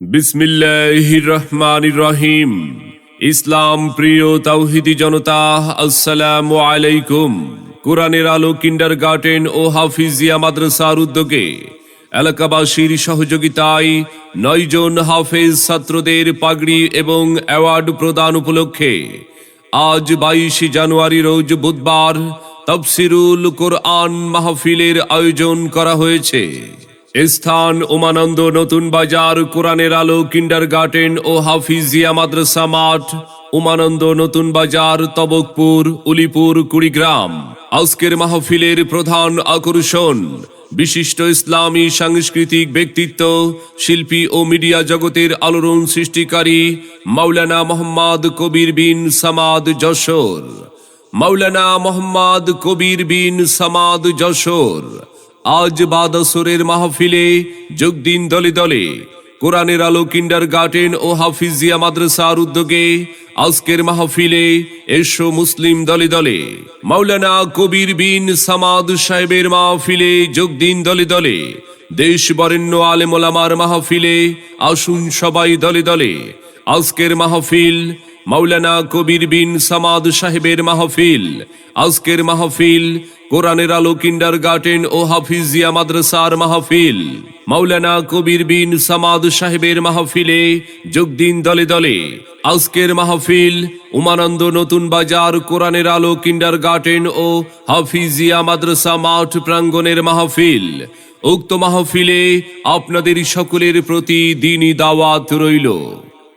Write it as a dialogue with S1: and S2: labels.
S1: বিসমিল্লাহির রহমানির রহিম ইসলাম প্রিয় তাওহিদি জনতা, আসসালামু আলাইকুম। কোরআনের আলো কিন্ডার গার্ডেন ও হাফিজিয়া মাদ্রাসার উদ্যোগে এলাকাবাসীর সহযোগিতায় নয়জন হাফেজ ছাত্রদের পাগড়ি এবং অ্যাওয়ার্ড প্রদান উপলক্ষে আজ বাইশে জানুয়ারি রোজ বুধবার তফসিরুল কোরআন মাহফিলের আয়োজন করা হয়েছে। স্থান উমানন্দ নতুন বাজার, কোরআনের আলো কিন্ডার গার্ডেন ও হাফিজিয়া মাদ্রাসা মাঠ, উমানন্দ নতুন বাজার, তবকপুর, উলিপুর, কুড়িগ্রাম। আজকের মাহফিলের প্রধান আকর্ষণ, বিশিষ্ট ইসলামী সাংস্কৃতিক ব্যক্তিত্ব, শিল্পী ও মিডিয়া জগতের আলোড়ন সৃষ্টিকারী মাওলানা মোহাম্মদ কবির বিন সামাদ যশোর। মাওলানা মোহাম্মদ কবির বিন সামাদ যশোর। আজ বাদসরের মাহফিলে যোগ দিন দলে দলে। কোরআনের আলো কিন্ডার গার্ডেন ও হাফিজিয়া মাদ্রাসার উদ্যোগে আজকের মাহফিলে এসো মুসলিম দলে দলে। মাওলানা কবির বিন সামাদ সাহেবের মাহফিলে যোগ দিন দলে দলে। দেশ বরেণ্য আলেমোলামার মাহফিলে আসুন সবাই দলে দলে। আজকের মাহফিল মাওলানা কবির বিন সামাদ সাহেবের মাহফিল। আজকের মাহফিল কোরআনের আলো কিন্ডার গার্ডেন ও হাফিজিয়া মাদ্রাসার মাহফিল। মাওলানা কবির বিন সামাদ সাহেবের মাহফিলে যোগ দিন দলে দলে। আজকের মাহফিল উমানন্দ নতুন বাজার কোরআনের আলো কিন্ডার গার্ডেন ও হাফিজিয়া মাদ্রাসা মাঠ প্রাঙ্গণের মাহফিল। উক্ত মাহফিলে আপনাদের সকলের প্রতি দিনই দাওয়াত রইল।